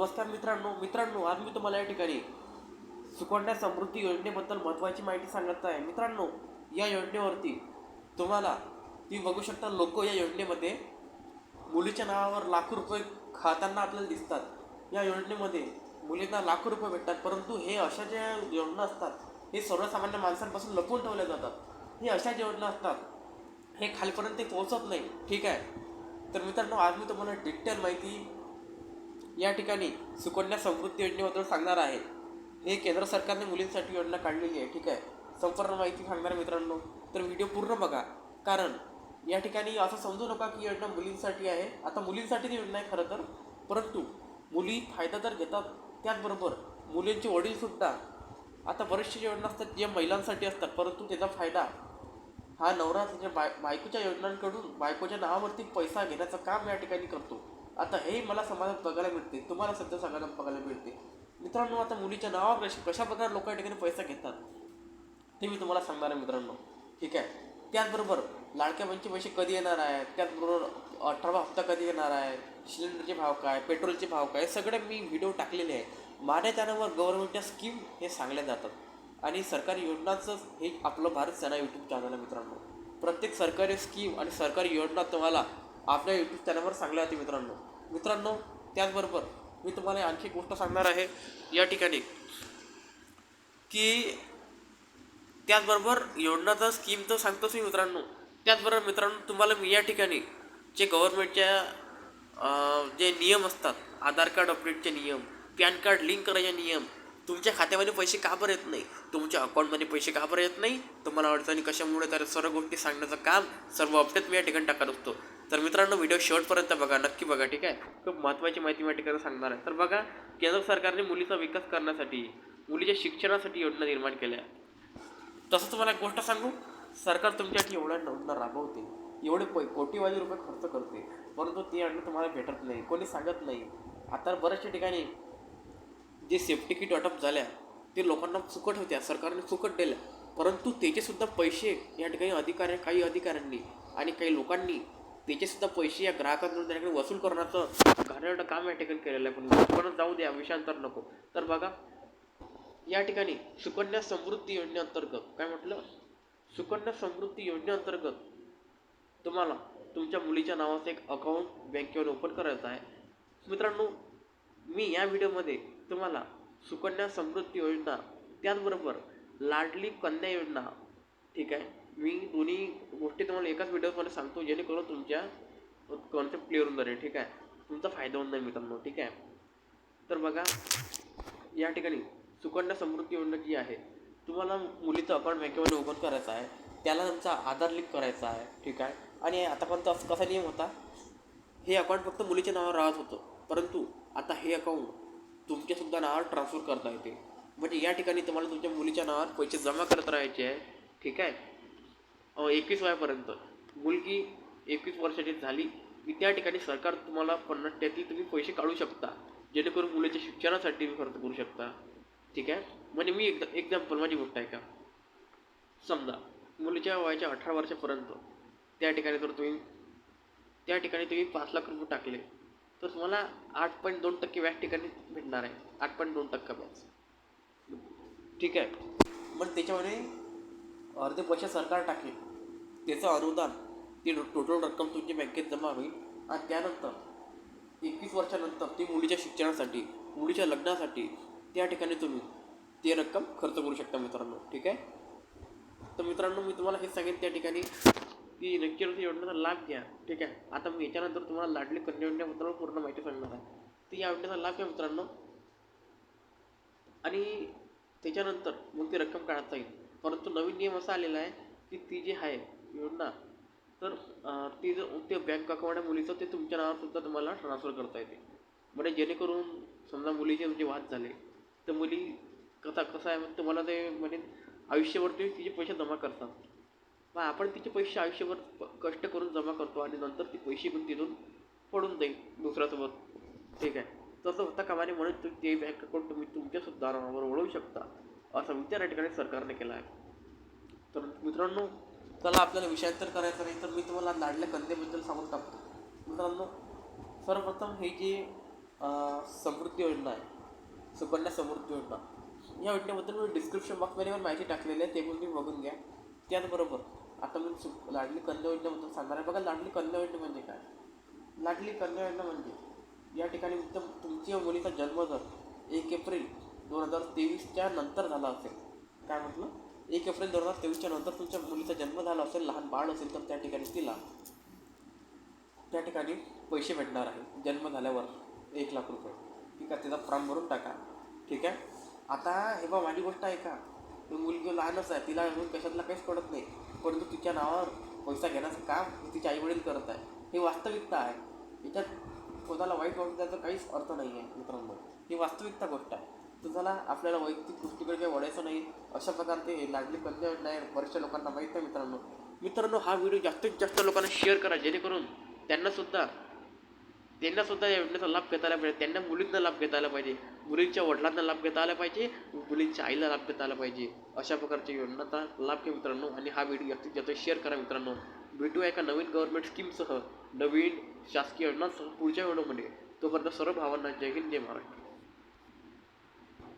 नमस्कार मित्रांनो मित्रांनो आज मी तुम्हाला या ठिकाणी सुकन्या समृद्धी योजनेबद्दल महत्त्वाची माहिती सांगत आहे. मित्रांनो या योजनेवरती तुम्हाला तुम्ही बघू शकता लोक या योजनेमध्ये मुलीच्या नावावर लाखो रुपये खाताना आपल्याला दिसतात. या योजनेमध्ये मुलींना लाखो रुपये भेटतात परंतु हे अशा ज्या योजना असतात हे सर्वसामान्य माणसांपासून लपवून ठेवल्या जातात. हे अशा ज्या योजना असतात हे खालपर्यंत पोहोचत नाही. ठीक आहे? तर मित्रांनो आज मी तुम्हाला डिटेल माहिती या ठिकाणी सुकन्या समृद्धी योजनेबद्दल सांगणार आहे. हे केंद्र सरकारने मुलींसाठी योजना काढलेली आहे. ठीक आहे? संपूर्ण माहिती सांगणार मित्रांनो. तर व्हिडिओ पूर्ण बघा. कारण या ठिकाणी असं समजू नका की योजना मुलींसाठी आहे. आता मुलींसाठी ती योजना आहे खरं तर. परंतु मुली फायदा तर घेतात. त्याचबरोबर मुलींचे वडीलसुद्धा आता बरेचसे योजना असतात जे महिलांसाठी असतात. परंतु त्याचा फायदा हा नवरा त्याच्या बाय बायकोच्या योजनांकडून बायकोच्या नावावरती पैसा घेण्याचं काम या ठिकाणी करतो. आता हे मला समाजात बघायला मिळते तुम्हाला सध्या सगळ्यांना बघायला मिळते. मित्रांनो आता मुलीच्या नावावर कशा प्रकारे लोक या ठिकाणी पैसा घेतात ते मी तुम्हाला सांगणार आहे मित्रांनो. ठीक आहे? त्याचबरोबर लाडक्या बहिणीचे पैसे कधी येणार आहे त्याचबरोबर अठरावा हप्ता कधी येणार आहे? सिलेंडरचे भाव काय? पेट्रोलचे भाव काय? सगळे मी व्हिडिओ टाकलेले आहे. माझ्या चॅनलवर गव्हर्नमेंटच्या स्कीम हे सांगल्या जातात. आणि सरकारी योजनाचं हे आपलं भारत सेना यूट्यूब चॅनल आहे मित्रांनो. प्रत्येक सरकारी स्कीम आणि सरकारी योजना तुम्हाला आपल्या यूट्यूब चॅनलवर सांगल्या जाते मित्रांनो. मित्रांनो त्याचबरोबर मी तुम्हाला आणखी एक गोष्ट सांगणार आहे. या ठिकाणी की त्याचबरोबर योजनाचा स्कीम तर सांगतोच मी मित्रांनो. त्याचबरोबर मित्रांनो तुम्हाला मी या ठिकाणी जे गव्हर्नमेंटच्या जे नियम असतात आधार कार्ड अपडेटचे नियम पॅन कार्ड लिंक करायचे नियम तुमच्या खात्यामध्ये पैसे का बरं येत नाही? तुमच्या अकाउंटमध्ये पैसे का बरं येत नाही? तुम्हाला अडचणी कशामुळे तर सर्व गोष्टी सांगण्याचं काम सर्व अपडेट मी या ठिकाणी टाकत असतो. तर मित्रांनो व्हिडिओ शेवटपर्यंत बघा नक्की बघा ठीक आहे? खूप महत्त्वाची माहिती मी या ठिकाणी सांगणार आहे. तर बघा केंद्र सरकारने मुलीचा विकास करण्यासाठी मुलीच्या शिक्षणासाठी योजना निर्माण केल्या. तसं तुम्हाला एक गोष्ट सांगू सरकार तुमच्यासाठी एवढ्या योजना राबवते. एवढे पै कोटीवाजी रुपये खर्च करते. परंतु ते अन्न तुम्हाला भेटत नाही. कोणी सांगत नाही. आता बऱ्याचशा ठिकाणी जे सेफ्टी किट वाटप झाल्या ते लोकांना फुकट होत्या सरकारने फुकट दिल्या परंतु त्याचेसुद्धा पैसे या ठिकाणी अधिकाऱ्या काही अधिकाऱ्यांनी आणि काही लोकांनी त्याचेसुद्धा पैसे या ग्राहकांकडून त्याच्याकडे वसूल करण्याचं घाणेरडं काम या ठिकाणी केलेलं आहे. पण पण जाऊ द्या विषयांतर नको. तर बघा या ठिकाणी सुकन्या समृद्धी योजनेअंतर्गत काय म्हटलं? सुकन्या समृद्धी योजनेअंतर्गत तुम्हाला तुमच्या मुलीच्या नावाचं एक अकाउंट बँकेवर ओपन करायचं आहे. मित्रांनो मी या व्हिडिओमध्ये तुम्हाला सुकन्या समृद्धी योजना त्याचबरोबर लाडली कन्या योजना ठीक आहे? मी दोन्ही गोष्टी तुम्हाला एकाच व्हिडिओमध्ये सांगतो जेणेकरून तुमच्या कॉन्सेप्ट क्लिअर होऊन जाईल ठीक आहे? तुमचा फायदा होऊन जाईल मित्रांनो ठीक आहे? तर बघा या ठिकाणी सुकन्या समृद्धी योजना जी आहे तुम्हाला मुलीचं अकाउंट बँकेमध्ये ओपन करायचं आहे त्याला तुमचा आधार लिंक करायचा आहे ठीक आहे? आणि आतापर्यंत असं कसा नियम होता? हे अकाउंट फक्त मुलीच्या नावावर राहत होतं परंतु आता हे अकाउंट तुमच्यासुद्धा नावावर ट्रान्सफर करता येते. म्हणजे या ठिकाणी तुम्हाला तुमच्या मुलीच्या नावावर पैसे जमा करत राहायचे आहे. ठीक आहे? एकवीस वयापर्यंत. मुलगी एकवीस वर्षाची झाली की त्या ठिकाणी सरकार तुम्हाला पन्नास टक्के तुम्ही पैसे काढू शकता. जेणेकरून मुलीच्या शिक्षणासाठी तुम्ही खर्च करू शकता. ठीक आहे? म्हणजे मी एकदा एक्झाम्पल माझी गोष्ट आहे का? समजा मुलीच्या वयाच्या अठरा वर्षापर्यंत त्या ठिकाणी जर तुम्ही त्या ठिकाणी तुम्ही पाच लाख रुपये टाकले. तर तुम्हाला आठ पॉईंट दोन टक्के व्याज ठिकाणी भेटणार आहे. आठ पॉईंट दोन टक्का व्याज. ठीक आहे. मग त्याच्यामध्ये अर्धे पैसे सरकार टाकेल. त्याचं अनुदान ती टोटल रक्कम तुमच्या बँकेत जमा होईल आणि त्यानंतर एकवीस वर्षानंतर ती मुलीच्या शिक्षणासाठी मुलीच्या लग्नासाठी त्या ठिकाणी तुम्ही ते रक्कम खर्च करू शकता मित्रांनो. ठीक आहे? तर मित्रांनो मी तुम्हाला हे सांगेन त्या ठिकाणी. की नक्की योजनेचा लाभ घ्या. ठीक आहे? आता मी याच्यानंतर तुम्हाला लाडली कन्या योजनेबद्दल पूर्ण माहिती सांगणार आहे. तर या योजनेचा लाभ घ्या मित्रांनो. आणि त्याच्यानंतर मग ती रक्कम काढता येईल. परंतु नवीन नियम असा आलेला आहे की ती जी आहे योजना तर ती जर ते बँक अकाउंट आहे मुलीचं ते तुमच्या नावावरसुद्धा तुम्हाला ट्रान्सफर करता येते. म्हणजे जेणेकरून समजा मुलीचे म्हणजे वाद झाले तर मुली कसा कसं आहे मग तुम्हाला ते म्हणजे आयुष्यभर ते तिचे पैसे जमा करतात मग आपण तिचे पैसे आयुष्यभर प- कष्ट करून जमा करतो आणि नंतर ती पैसे पण तिथून पडून जाईल दुसऱ्यासोबत. ठीक आहे? तसं होता कामाने म्हणून तुम्ही ते बँक अकाउंट तुम्ही तुमच्यासुद्धा नावावर ओळवू शकता असा विचार या ठिकाणी सरकारने केला आहे. तर मित्रांनो चला आपल्याला विषयांतर करायचं नाही तर मी तुम्हाला लाडल्या कन्येबद्दल सांगून टाकतो. मित्रांनो सर्वप्रथम हे जे समृद्धी योजना आहे सुकन्या समृद्धी योजना या योजनेबद्दल मी डिस्क्रिप्शन बॉक्समध्ये पण माहिती टाकलेली आहे ते पण तुम्ही बघून घ्या. त्याचबरोबर आता मी सु लाडली कन्या योजनेबद्दल सांगणार आहे बघा लाडली कन्या योजना म्हणजे काय? लाडली कन्या योजना म्हणजे या ठिकाणी उत्तम तुमच्या मुलीचा जन्म जर एक एप्रिल दोन हजार तेवीसच्या नंतर झाला असेल काय म्हटलं? एक एप्रिल दोन हजार तेवीसच्या नंतर तुमच्या मुलीचा जन्म झाला असेल लहान बाळ असेल तर त्या ठिकाणी तिला त्या ठिकाणी पैसे भेटणार आहे. जन्म झाल्यावर एक लाख रुपये. ठीक आहे त्याचा फॉर्म भरून टाका. ठीक आहे? आता हे बा माझी गोष्ट आहे का? ती मुलगी लहानच आहे तिला अजून कशातला काहीच कळत नाही. परंतु तिच्या नावावर पैसा घेण्याचं काम तिचे आईवडील करत आहे. हे वास्तविकता आहे. याच्यात स्वतःला वाईट वाटून त्याचा काहीच अर्थ नाही आहे मित्रांनो. ही वास्तविकता गोष्ट आहे. तुझ्याला आपल्याला वैयक्तिक गोष्टीकडे काही वळायचं नाही. अशा प्रकारचे लाडली कन्या नाही बऱ्याचशा लोकांना माहीत आहे मित्रांनो. मित्रांनो हा व्हिडिओ जास्तीत जास्त लोकांना शेअर करा जेणेकरून त्यांनासुद्धा त्यांनासुद्धा या योजनेचा लाभ घेता आला पाहिजे. त्यांना मुलींना लाभ घेता आला पाहिजे. मुलींच्या वडिलांना लाभ घेता आला पाहिजे. मुलींच्या आईला लाभ घेता आला पाहिजे. अशा प्रकारच्या योजनांचा लाभ घ्या मित्रांनो आणि हा व्हिडिओ जास्तीत जास्त शेअर करा मित्रांनो. भेटूया एका नवीन गव्हर्नमेंट स्कीमसह नवीन शासकीय योजनांसह पुढच्या व्हिडिओमध्ये तोपर्यंत सर्व भावांना जय हिंद जय महाराष्ट्र.